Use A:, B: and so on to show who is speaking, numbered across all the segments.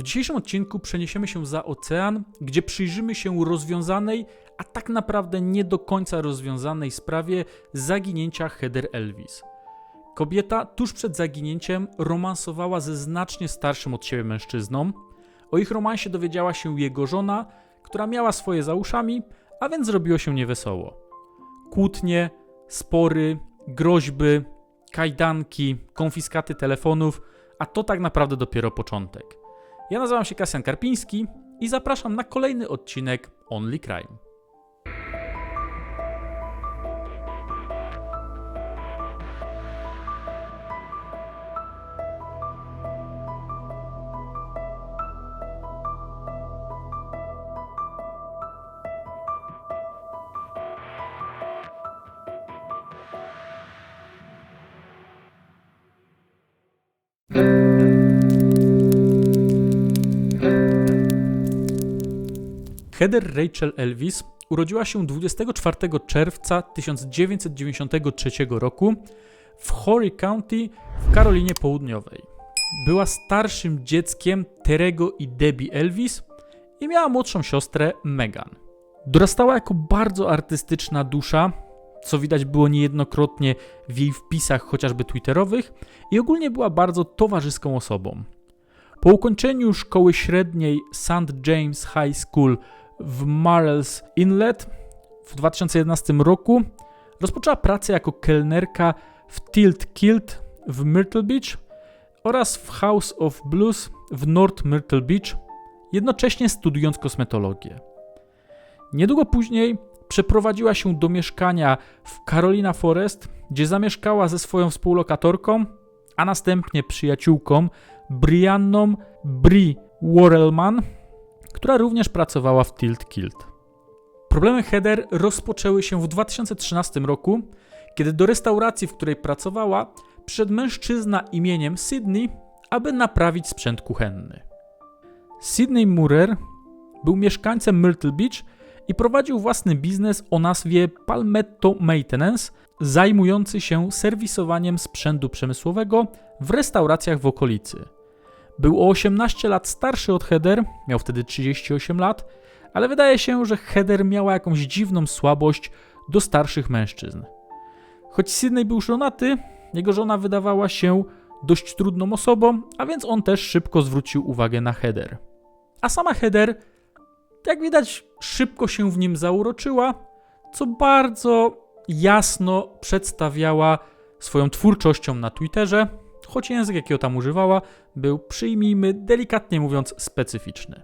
A: W dzisiejszym odcinku przeniesiemy się za ocean, gdzie przyjrzymy się rozwiązanej, a tak naprawdę nie do końca rozwiązanej sprawie zaginięcia Heather Elvis. Kobieta tuż przed zaginięciem romansowała ze znacznie starszym od siebie mężczyzną. O ich romansie dowiedziała się jego żona, która miała swoje za uszami, a więc zrobiło się niewesoło. Kłótnie, spory, groźby, kajdanki, konfiskaty telefonów, a to tak naprawdę dopiero początek. Ja nazywam się Kasjan Karpiński i zapraszam na kolejny odcinek Only Crime. Heather Rachel Elvis urodziła się 24 czerwca 1993 roku w Horry County w Karolinie Południowej. Była starszym dzieckiem Terego i Debbie Elvis i miała młodszą siostrę Megan. Dorastała jako bardzo artystyczna dusza, co widać było niejednokrotnie w jej wpisach chociażby twitterowych i ogólnie była bardzo towarzyską osobą. Po ukończeniu szkoły średniej St. James High School w Marrells Inlet w 2011 roku rozpoczęła pracę jako kelnerka w Tilt Kilt w Myrtle Beach oraz w House of Blues w North Myrtle Beach, jednocześnie studiując kosmetologię. Niedługo później przeprowadziła się do mieszkania w Carolina Forest, gdzie zamieszkała ze swoją współlokatorką, a następnie przyjaciółką Brianną Bri Worrellman, która również pracowała w Tilt Kilt. Problemy Heather rozpoczęły się w 2013 roku, kiedy do restauracji, w której pracowała, przyszedł mężczyzna imieniem Sydney, aby naprawić sprzęt kuchenny. Sydney Murer był mieszkańcem Myrtle Beach i prowadził własny biznes o nazwie Palmetto Maintenance, zajmujący się serwisowaniem sprzętu przemysłowego w restauracjach w okolicy. Był o 18 lat starszy od Heather, miał wtedy 38 lat, ale wydaje się, że Heather miała jakąś dziwną słabość do starszych mężczyzn. Choć Sydney był żonaty, jego żona wydawała się dość trudną osobą, a więc on też szybko zwrócił uwagę na Heather. A sama Heather, jak widać, szybko się w nim zauroczyła, co bardzo jasno przedstawiała swoją twórczością na Twitterze, choć język, jakiego tam używała, był, przyjmijmy, delikatnie mówiąc, specyficzny.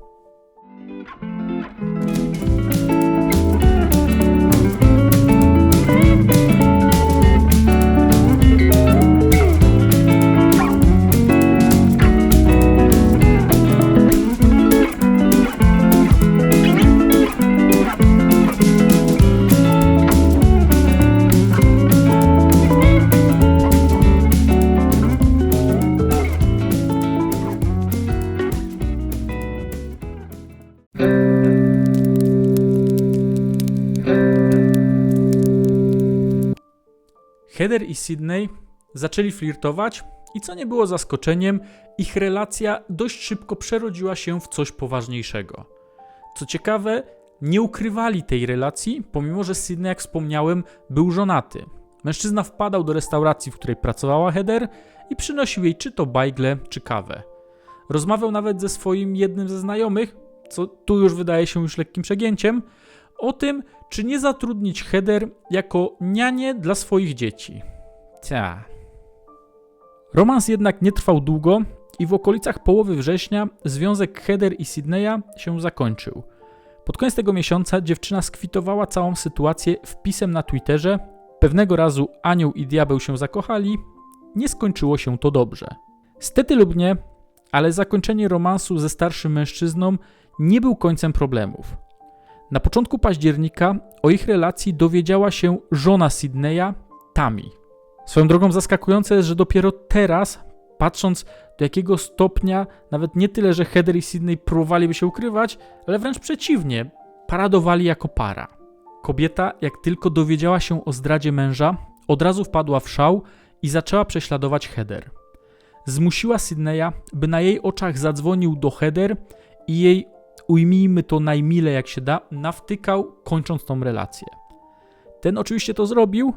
A: Heather i Sydney zaczęli flirtować i co nie było zaskoczeniem, ich relacja dość szybko przerodziła się w coś poważniejszego. Co ciekawe, nie ukrywali tej relacji, pomimo że Sydney, jak wspomniałem, był żonaty. Mężczyzna wpadał do restauracji, w której pracowała Heather i przynosił jej czy to bajgle, czy kawę. Rozmawiał nawet ze swoim jednym ze znajomych, co tu już wydaje się już lekkim przegięciem, o tym, czy nie zatrudnić Heather jako nianie dla swoich dzieci. Cia. Romans jednak nie trwał długo i w okolicach połowy września związek Heather i Sydneya się zakończył. Pod koniec tego miesiąca dziewczyna skwitowała całą sytuację wpisem na Twitterze. Pewnego razu anioł i diabeł się zakochali. Nie skończyło się to dobrze. Stety lub nie, ale zakończenie romansu ze starszym mężczyzną nie był końcem problemów. Na początku października o ich relacji dowiedziała się żona Sydneya, Tami. Swoją drogą zaskakujące jest, że dopiero teraz, patrząc do jakiego stopnia, nawet nie tyle, że Heather i Sydney próbowaliby się ukrywać, ale wręcz przeciwnie, paradowali jako para. Kobieta, jak tylko dowiedziała się o zdradzie męża, od razu wpadła w szał i zaczęła prześladować Heather. zmusiła Sydneya, by na jej oczach zadzwonił do Heather i jej, ujmijmy to najmile jak się da, nawtykał, kończąc tą relację. Ten oczywiście to zrobił.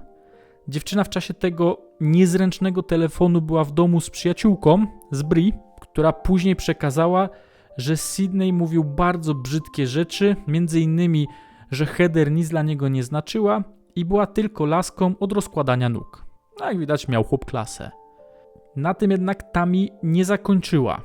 A: Dziewczyna w czasie tego niezręcznego telefonu była w domu z przyjaciółką, z Bri, która później przekazała, że Sydney mówił bardzo brzydkie rzeczy, między innymi, że Heather nic dla niego nie znaczyła i była tylko laską od rozkładania nóg. No jak widać miał chłop klasę. Na tym jednak Tami nie zakończyła.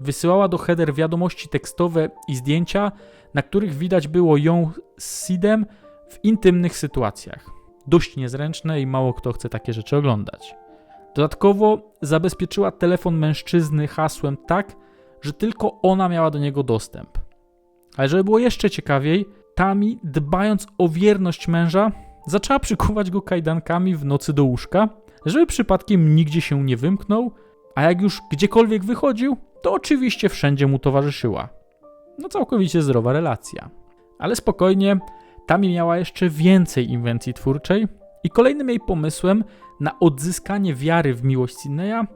A: Wysyłała do Heather wiadomości tekstowe i zdjęcia, na których widać było ją z Sidem w intymnych sytuacjach. Dość niezręczne i mało kto chce takie rzeczy oglądać. Dodatkowo zabezpieczyła telefon mężczyzny hasłem tak, że tylko ona miała do niego dostęp. Ale żeby było jeszcze ciekawiej, Tami, dbając o wierność męża, zaczęła przykuwać go kajdankami w nocy do łóżka, żeby przypadkiem nigdzie się nie wymknął, a jak już gdziekolwiek wychodził, to oczywiście wszędzie mu towarzyszyła. No całkowicie zdrowa relacja. Ale spokojnie, Tami miała jeszcze więcej inwencji twórczej i kolejnym jej pomysłem na odzyskanie wiary w miłość Sydneya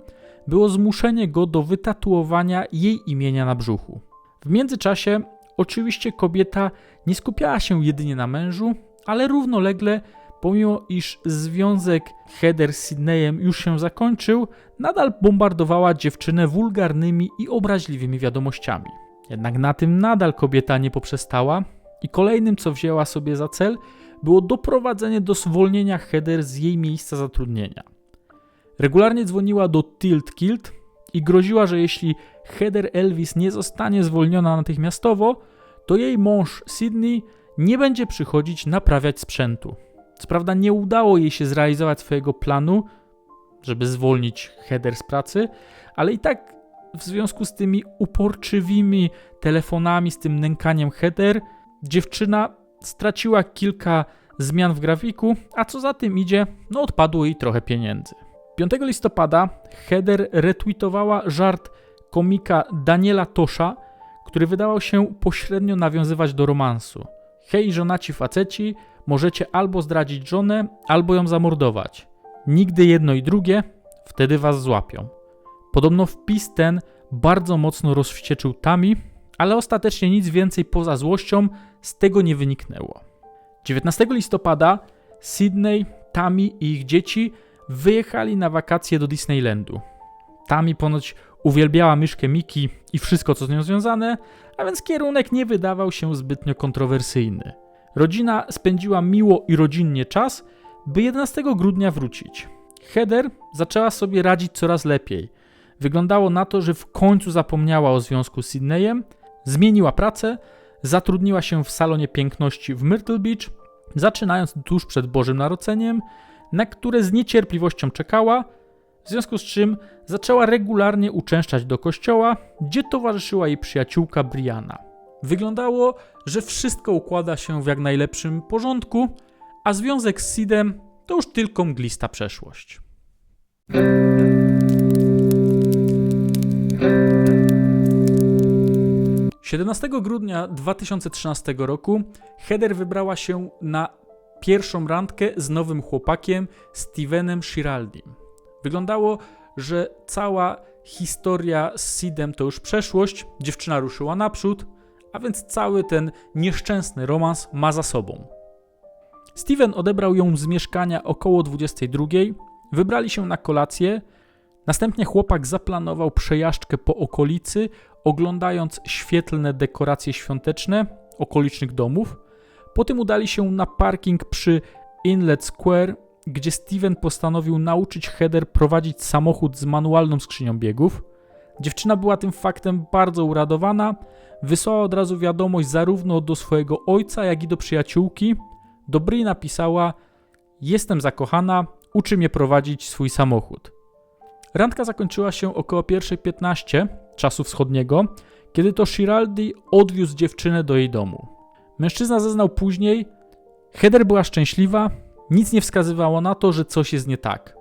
A: było zmuszenie go do wytatuowania jej imienia na brzuchu. W międzyczasie oczywiście kobieta nie skupiała się jedynie na mężu, ale równolegle, pomimo iż związek Heather z Sydneyem już się zakończył, nadal bombardowała dziewczynę wulgarnymi i obraźliwymi wiadomościami. Jednak na tym nadal kobieta nie poprzestała i kolejnym, co wzięła sobie za cel, było doprowadzenie do zwolnienia Heather z jej miejsca zatrudnienia. Regularnie dzwoniła do Tilt Kilt i groziła, że jeśli Heather Elvis nie zostanie zwolniona natychmiastowo, to jej mąż Sydney nie będzie przychodzić naprawiać sprzętu. Co prawda nie udało jej się zrealizować swojego planu, żeby zwolnić Heather z pracy, ale i tak w związku z tymi uporczywymi telefonami, z tym nękaniem Heather, dziewczyna straciła kilka zmian w grafiku, a co za tym idzie, no odpadło jej trochę pieniędzy. 5 listopada Heather retweetowała żart komika Daniela Tosza, który wydawał się pośrednio nawiązywać do romansu. Hej, żonaci faceci, możecie albo zdradzić żonę, albo ją zamordować. Nigdy jedno i drugie, wtedy was złapią. Podobno wpis ten bardzo mocno rozwścieczył Tami, ale ostatecznie nic więcej poza złością z tego nie wyniknęło. 19 listopada Sydney, Tami i ich dzieci wyjechali na wakacje do Disneylandu. Tami ponoć uwielbiała myszkę Miki i wszystko co z nią związane, a więc kierunek nie wydawał się zbytnio kontrowersyjny. Rodzina spędziła miło i rodzinnie czas, by 11 grudnia wrócić. Heather zaczęła sobie radzić coraz lepiej. Wyglądało na to, że w końcu zapomniała o związku z Sydneyem, zmieniła pracę, zatrudniła się w salonie piękności w Myrtle Beach, zaczynając tuż przed Bożym Narodzeniem, na które z niecierpliwością czekała, w związku z czym zaczęła regularnie uczęszczać do kościoła, gdzie towarzyszyła jej przyjaciółka Briana. Wyglądało, że wszystko układa się w jak najlepszym porządku, a związek z Sidem to już tylko mglista przeszłość. 17 grudnia 2013 roku Heather wybrała się na pierwszą randkę z nowym chłopakiem Stevenem Shiraldim. Wyglądało, że cała historia z Sidem to już przeszłość, dziewczyna ruszyła naprzód, a więc cały ten nieszczęsny romans ma za sobą. Steven odebrał ją z mieszkania około 22, wybrali się na kolację, następnie chłopak zaplanował przejażdżkę po okolicy, oglądając świetlne dekoracje świąteczne okolicznych domów. Potem udali się na parking przy Inlet Square, gdzie Steven postanowił nauczyć Heather prowadzić samochód z manualną skrzynią biegów. Dziewczyna była tym faktem bardzo uradowana, wysłała od razu wiadomość zarówno do swojego ojca, jak i do przyjaciółki. Do Bri napisała: Jestem zakochana, uczy mnie prowadzić swój samochód. Randka zakończyła się około 1.15 czasu wschodniego, kiedy to Shiraldi odwiózł dziewczynę do jej domu. Mężczyzna zeznał później, Heather była szczęśliwa, nic nie wskazywało na to, że coś jest nie tak,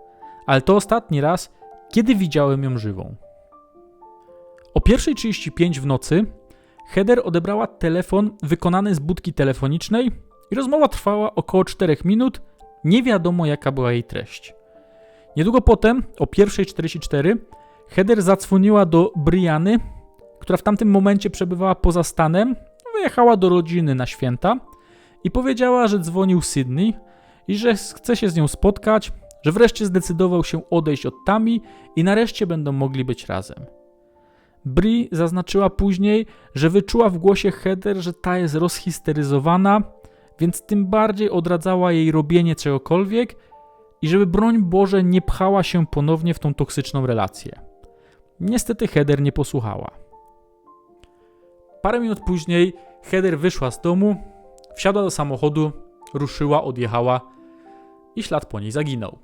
A: ale to ostatni raz, kiedy widziałem ją żywą. O 1.35 w nocy Heather odebrała telefon wykonany z budki telefonicznej i rozmowa trwała około 4 minut, nie wiadomo jaka była jej treść. Niedługo potem, o 1.44, Heather zadzwoniła do Briany, która w tamtym momencie przebywała poza stanem, wyjechała do rodziny na święta i powiedziała, że dzwonił Sydney i że chce się z nią spotkać, że wreszcie zdecydował się odejść od Tami i nareszcie będą mogli być razem. Bri zaznaczyła później, że wyczuła w głosie Heather, że ta jest rozhisteryzowana, więc tym bardziej odradzała jej robienie czegokolwiek i żeby broń Boże nie pchała się ponownie w tą toksyczną relację. Niestety Heather nie posłuchała. Parę minut później Heather wyszła z domu, wsiadła do samochodu, ruszyła, odjechała i ślad po niej zaginął.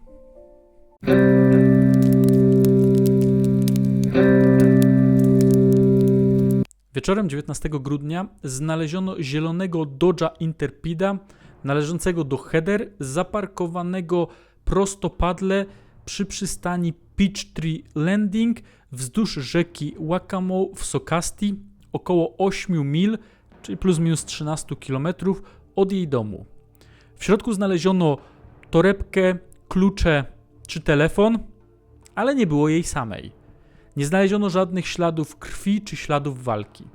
A: Wieczorem 19 grudnia znaleziono zielonego Dodge'a Interpida należącego do Heather, zaparkowanego prostopadle przy przystani Peachtree Landing wzdłuż rzeki Wakamo w Sokasti, około 8 mil, czyli plus minus 13 km od jej domu. W środku znaleziono torebkę, klucze czy telefon, ale nie było jej samej. Nie znaleziono żadnych śladów krwi czy śladów walki.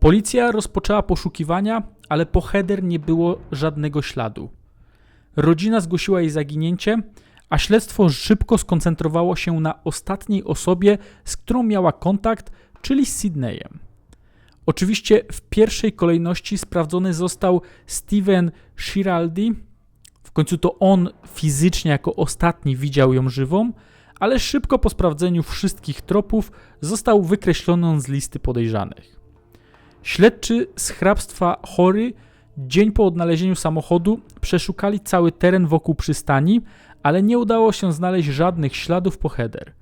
A: Policja rozpoczęła poszukiwania, ale po Heather nie było żadnego śladu. Rodzina zgłosiła jej zaginięcie, a śledztwo szybko skoncentrowało się na ostatniej osobie, z którą miała kontakt, czyli z Sydneyem. Oczywiście w pierwszej kolejności sprawdzony został Steven Shiraldi. W końcu to on fizycznie jako ostatni widział ją żywą, ale szybko po sprawdzeniu wszystkich tropów został wykreślony z listy podejrzanych. Śledczy z hrabstwa Chory dzień po odnalezieniu samochodu przeszukali cały teren wokół przystani, ale nie udało się znaleźć żadnych śladów po header.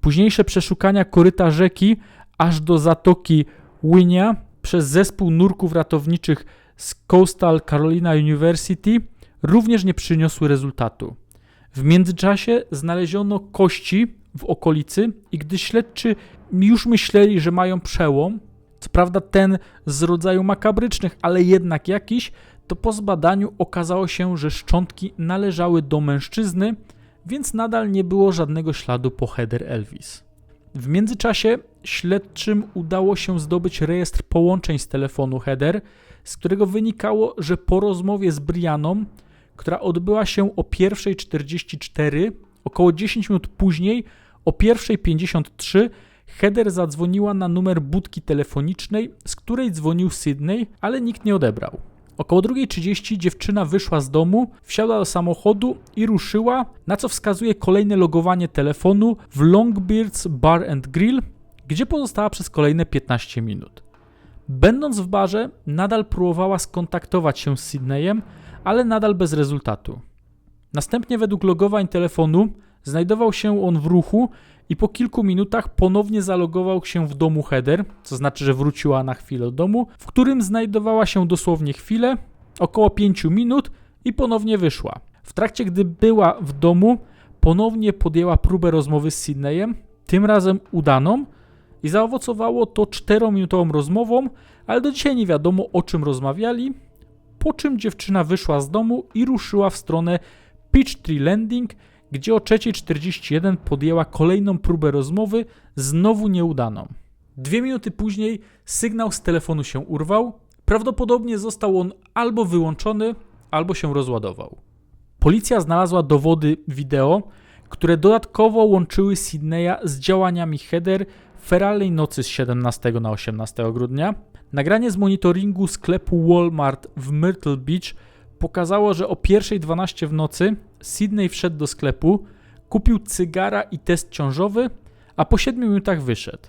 A: Późniejsze przeszukania koryta rzeki aż do zatoki Winia przez zespół nurków ratowniczych z Coastal Carolina University również nie przyniosły rezultatu. W międzyczasie znaleziono kości w okolicy i gdy śledczy już myśleli, że mają przełom, co prawda ten z rodzaju makabrycznych, ale jednak jakiś, to po zbadaniu okazało się, że szczątki należały do mężczyzny, więc nadal nie było żadnego śladu po Heather Elvis. W międzyczasie śledczym udało się zdobyć rejestr połączeń z telefonu Heather, z którego wynikało, że po rozmowie z Brianą, która odbyła się o 1.44, około 10 minut później, o 1.53, Heather zadzwoniła na numer budki telefonicznej, z której dzwonił Sydney, ale nikt nie odebrał. Około 2.30 dziewczyna wyszła z domu, wsiadła do samochodu i ruszyła, na co wskazuje kolejne logowanie telefonu w Longbeards Bar and Grill, gdzie pozostała przez kolejne 15 minut. Będąc w barze, nadal próbowała skontaktować się z Sydneyem, ale nadal bez rezultatu. Następnie według logowań telefonu znajdował się on w ruchu i po kilku minutach ponownie zalogował się w domu Heather, co znaczy, że wróciła na chwilę do domu, w którym znajdowała się dosłownie chwilę, około 5 minut i ponownie wyszła. W trakcie, gdy była w domu, ponownie podjęła próbę rozmowy z Sydneyem, tym razem udaną, i zaowocowało to 4-minutową rozmową, ale do dzisiaj nie wiadomo o czym rozmawiali, po czym dziewczyna wyszła z domu i ruszyła w stronę Peachtree Landing, gdzie o 3.41 podjęła kolejną próbę rozmowy, znowu nieudaną. Dwie minuty później sygnał z telefonu się urwał, prawdopodobnie został on albo wyłączony, albo się rozładował. Policja znalazła dowody wideo, które dodatkowo łączyły Sydneya z działaniami Heather w feralnej nocy z 17 na 18 grudnia. Nagranie z monitoringu sklepu Walmart w Myrtle Beach pokazało, że o 1.12 w nocy Sydney wszedł do sklepu, kupił cygara i test ciążowy, a po 7 minutach wyszedł.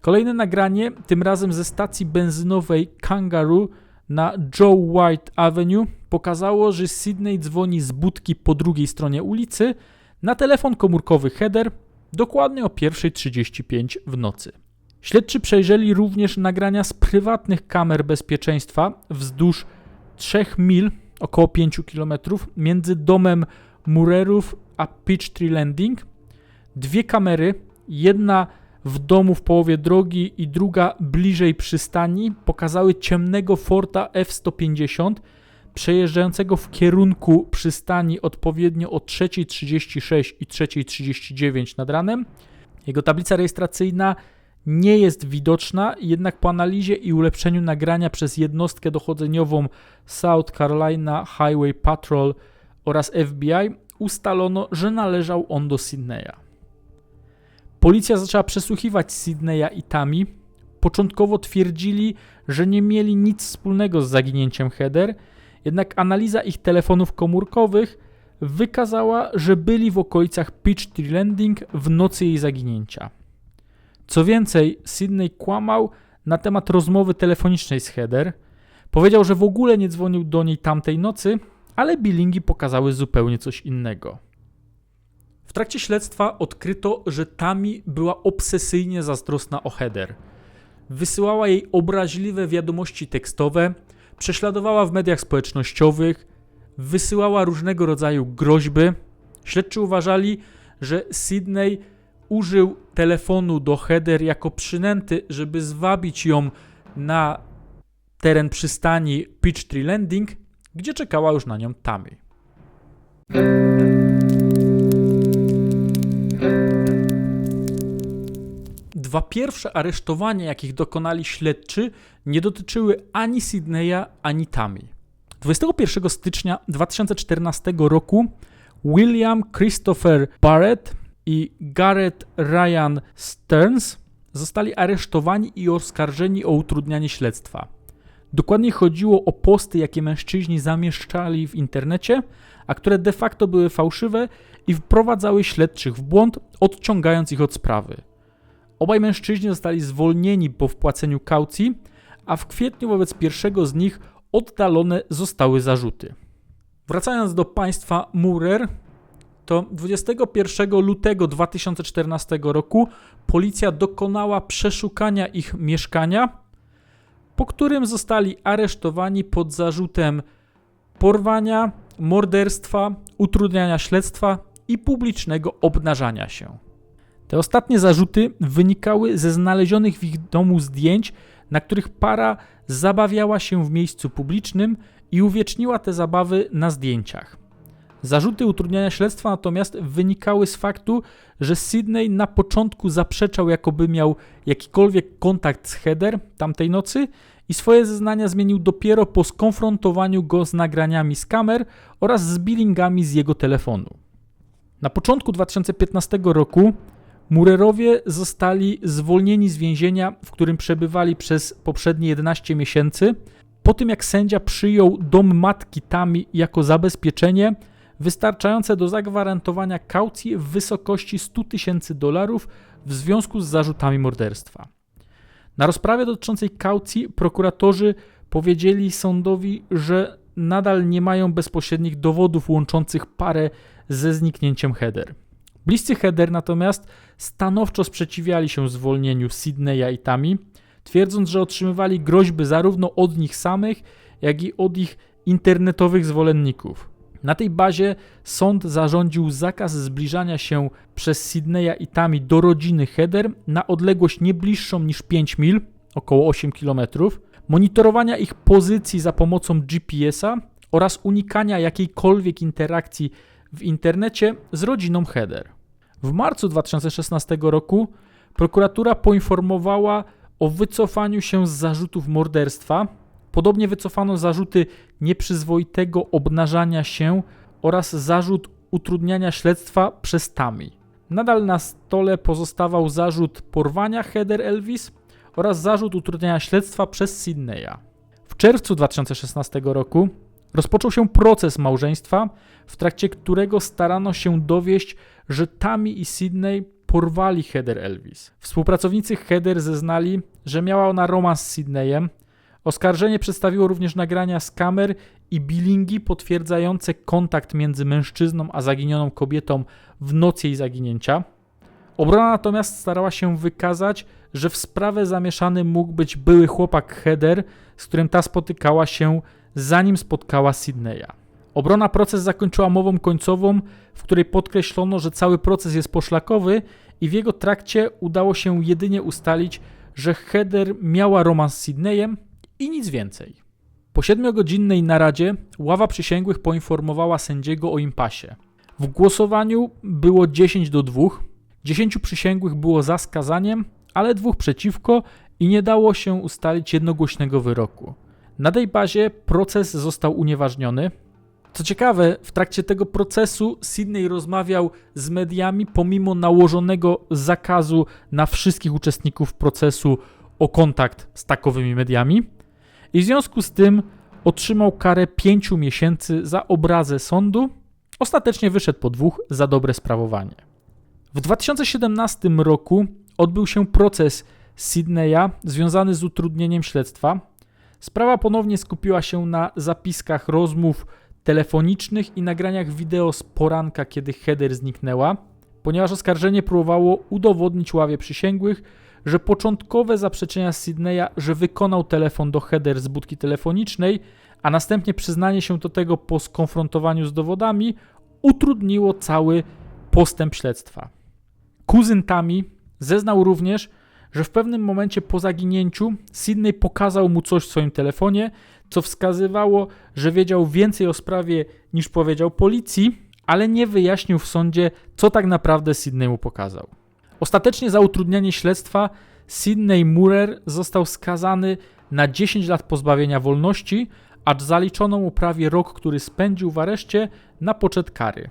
A: Kolejne nagranie, tym razem ze stacji benzynowej Kangaroo na Joe White Avenue, pokazało, że Sydney dzwoni z budki po drugiej stronie ulicy na telefon komórkowy Heather dokładnie o 1.35 w nocy. Śledczy przejrzeli również nagrania z prywatnych kamer bezpieczeństwa wzdłuż 3 mil około 5 km między domem Murerów a Peachtree Landing. Dwie kamery, jedna w domu w połowie drogi i druga bliżej przystani, pokazały ciemnego Forta F-150 przejeżdżającego w kierunku przystani odpowiednio o 3.36 i 3.39 nad ranem. Jego tablica rejestracyjna nie jest widoczna, jednak po analizie i ulepszeniu nagrania przez jednostkę dochodzeniową South Carolina Highway Patrol oraz FBI ustalono, że należał on do Sydneya. Policja zaczęła przesłuchiwać Sydneya i Tami. Początkowo twierdzili, że nie mieli nic wspólnego z zaginięciem Heather, jednak analiza ich telefonów komórkowych wykazała, że byli w okolicach Peachtree Landing w nocy jej zaginięcia. Co więcej, Sydney kłamał na temat rozmowy telefonicznej z Heather. Powiedział, że w ogóle nie dzwonił do niej tamtej nocy, ale billingi pokazały zupełnie coś innego. W trakcie śledztwa odkryto, że Tami była obsesyjnie zazdrosna o Heather. Wysyłała jej obraźliwe wiadomości tekstowe, prześladowała w mediach społecznościowych, wysyłała różnego rodzaju groźby. Śledczy uważali, że Sydney użył telefonu do Heather jako przynęty, żeby zwabić ją na teren przystani Peachtree Landing, gdzie czekała już na nią Tammy. Dwa pierwsze aresztowania, jakich dokonali śledczy, nie dotyczyły ani Sydneya, ani Tammy. 21 stycznia 2014 roku William Christopher Barrett i Garrett Ryan Stearns zostali aresztowani i oskarżeni o utrudnianie śledztwa. Dokładnie chodziło o posty, jakie mężczyźni zamieszczali w internecie, a które de facto były fałszywe i wprowadzały śledczych w błąd, odciągając ich od sprawy. Obaj mężczyźni zostali zwolnieni po wpłaceniu kaucji, a w kwietniu wobec pierwszego z nich oddalone zostały zarzuty. Wracając do państwa Murer, to 21 lutego 2014 roku policja dokonała przeszukania ich mieszkania, po którym zostali aresztowani pod zarzutem porwania, morderstwa, utrudniania śledztwa i publicznego obnażania się. Te ostatnie zarzuty wynikały ze znalezionych w ich domu zdjęć, na których para zabawiała się w miejscu publicznym i uwieczniła te zabawy na zdjęciach. Zarzuty utrudniania śledztwa natomiast wynikały z faktu, że Sydney na początku zaprzeczał, jakoby miał jakikolwiek kontakt z Heather tamtej nocy i swoje zeznania zmienił dopiero po skonfrontowaniu go z nagraniami z kamer oraz z billingami z jego telefonu. Na początku 2015 roku Murerowie zostali zwolnieni z więzienia, w którym przebywali przez poprzednie 11 miesięcy, po tym jak sędzia przyjął dom matki Tami jako zabezpieczenie wystarczające do zagwarantowania kaucji w wysokości 100 tysięcy dolarów w związku z zarzutami morderstwa. Na rozprawie dotyczącej kaucji prokuratorzy powiedzieli sądowi, że nadal nie mają bezpośrednich dowodów łączących parę ze zniknięciem Heather. Bliscy Heather natomiast stanowczo sprzeciwiali się zwolnieniu Sydneya i Tami, twierdząc, że otrzymywali groźby zarówno od nich samych, jak i od ich internetowych zwolenników. Na tej bazie sąd zarządził zakaz zbliżania się przez Sydneya i Tami do rodziny Heather na odległość nie bliższą niż 5 mil, około 8 km, monitorowania ich pozycji za pomocą GPS-a oraz unikania jakiejkolwiek interakcji w internecie z rodziną Heather. W marcu 2016 roku prokuratura poinformowała o wycofaniu się z zarzutów morderstwa. Podobnie wycofano zarzuty nieprzyzwoitego obnażania się oraz zarzut utrudniania śledztwa przez Tami. Nadal na stole pozostawał zarzut porwania Heather Elvis oraz zarzut utrudniania śledztwa przez Sydneya. W czerwcu 2016 roku rozpoczął się proces małżeństwa, w trakcie którego starano się dowieść, że Tami i Sydney porwali Heather Elvis. Współpracownicy Heather zeznali, że miała ona romans z Sydneyem. Oskarżenie przedstawiło również nagrania z kamer i bilingi potwierdzające kontakt między mężczyzną a zaginioną kobietą w noc jej zaginięcia. Obrona natomiast starała się wykazać, że w sprawę zamieszany mógł być były chłopak Heather, z którym ta spotykała się zanim spotkała Sydneya. Obrona proces zakończyła mową końcową, w której podkreślono, że cały proces jest poszlakowy i w jego trakcie udało się jedynie ustalić, że Heather miała romans z Sydneyem i nic więcej. Po siedmiogodzinnej naradzie ława przysięgłych poinformowała sędziego o impasie. W głosowaniu było 10 do 2. 10 przysięgłych było za skazaniem, ale dwóch przeciwko i nie dało się ustalić jednogłośnego wyroku. Na tej bazie proces został unieważniony. Co ciekawe, w trakcie tego procesu Sydney rozmawiał z mediami pomimo nałożonego zakazu na wszystkich uczestników procesu o kontakt z takowymi mediami. I w związku z tym otrzymał karę 5 miesięcy za obrazę sądu. Ostatecznie wyszedł po dwóch za dobre sprawowanie. W 2017 roku odbył się proces Sydneya związany z utrudnieniem śledztwa. Sprawa ponownie skupiła się na zapiskach rozmów telefonicznych i nagraniach wideo z poranka, kiedy Heather zniknęła, ponieważ oskarżenie próbowało udowodnić ławie przysięgłych, że początkowe zaprzeczenia Sydneya, że wykonał telefon do Heather z budki telefonicznej, a następnie przyznanie się do tego po skonfrontowaniu z dowodami, utrudniło cały postęp śledztwa. Kuzyn Tami zeznał również, że w pewnym momencie po zaginięciu Sydney pokazał mu coś w swoim telefonie, co wskazywało, że wiedział więcej o sprawie niż powiedział policji, ale nie wyjaśnił w sądzie, co tak naprawdę Sydney mu pokazał. Ostatecznie za utrudnianie śledztwa Sydney Murer został skazany na 10 lat pozbawienia wolności, acz zaliczono mu prawie rok, który spędził w areszcie na poczet kary.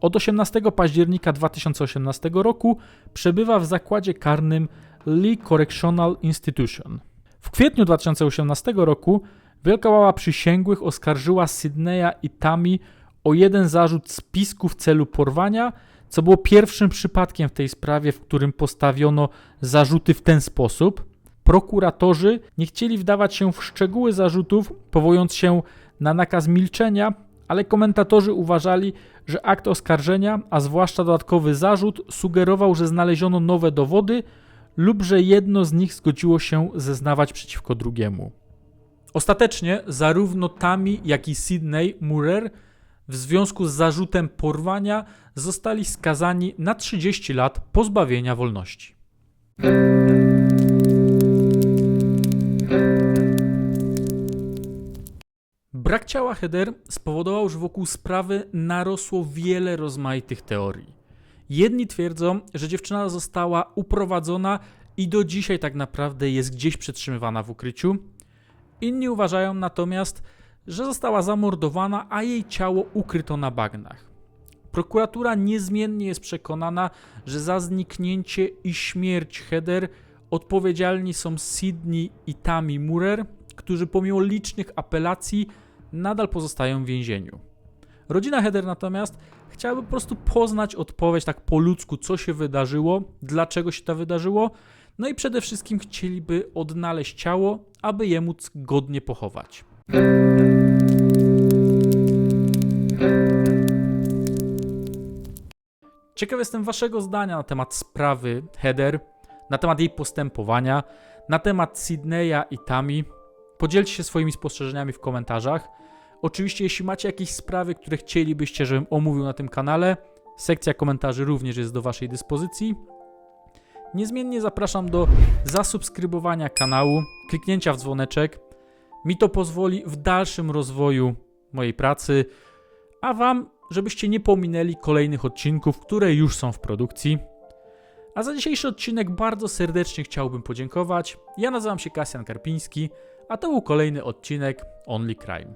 A: Od 18 października 2018 roku przebywa w zakładzie karnym Lee Correctional Institution. W kwietniu 2018 roku Wielka Łała Przysięgłych oskarżyła Sydneya i Tami o jeden zarzut spisku w celu porwania, co było pierwszym przypadkiem w tej sprawie, w którym postawiono zarzuty w ten sposób. Prokuratorzy nie chcieli wdawać się w szczegóły zarzutów, powołując się na nakaz milczenia, ale komentatorzy uważali, że akt oskarżenia, a zwłaszcza dodatkowy zarzut, sugerował, że znaleziono nowe dowody lub że jedno z nich zgodziło się zeznawać przeciwko drugiemu. Ostatecznie zarówno Tami, jak i Sydney Murer w związku z zarzutem porwania zostali skazani na 30 lat pozbawienia wolności. Brak ciała Heather spowodował, że wokół sprawy narosło wiele rozmaitych teorii. Jedni twierdzą, że dziewczyna została uprowadzona i do dzisiaj tak naprawdę jest gdzieś przetrzymywana w ukryciu. Inni uważają natomiast, że została zamordowana, a jej ciało ukryto na bagnach. Prokuratura niezmiennie jest przekonana, że za zniknięcie i śmierć Heather odpowiedzialni są Sydney i Tammy Murer, którzy pomimo licznych apelacji nadal pozostają w więzieniu. Rodzina Heather natomiast chciałaby po prostu poznać odpowiedź tak po ludzku, co się wydarzyło, dlaczego się to wydarzyło, no i przede wszystkim chcieliby odnaleźć ciało, aby je móc godnie pochować. Ciekaw jestem Waszego zdania na temat sprawy Heather, na temat jej postępowania, na temat Sydneya i Tami. Podzielcie się swoimi spostrzeżeniami w komentarzach. Oczywiście, jeśli macie jakieś sprawy, które chcielibyście, żebym omówił na tym kanale, sekcja komentarzy również jest do Waszej dyspozycji. Niezmiennie zapraszam do zasubskrybowania kanału, kliknięcia w dzwoneczek. Mi to pozwoli w dalszym rozwoju mojej pracy, a Wam, żebyście nie pominęli kolejnych odcinków, które już są w produkcji. A za dzisiejszy odcinek bardzo serdecznie chciałbym podziękować. Ja nazywam się Kasjan Karpiński, a to był kolejny odcinek Only Crime.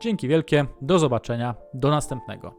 A: Dzięki wielkie, do zobaczenia, do następnego.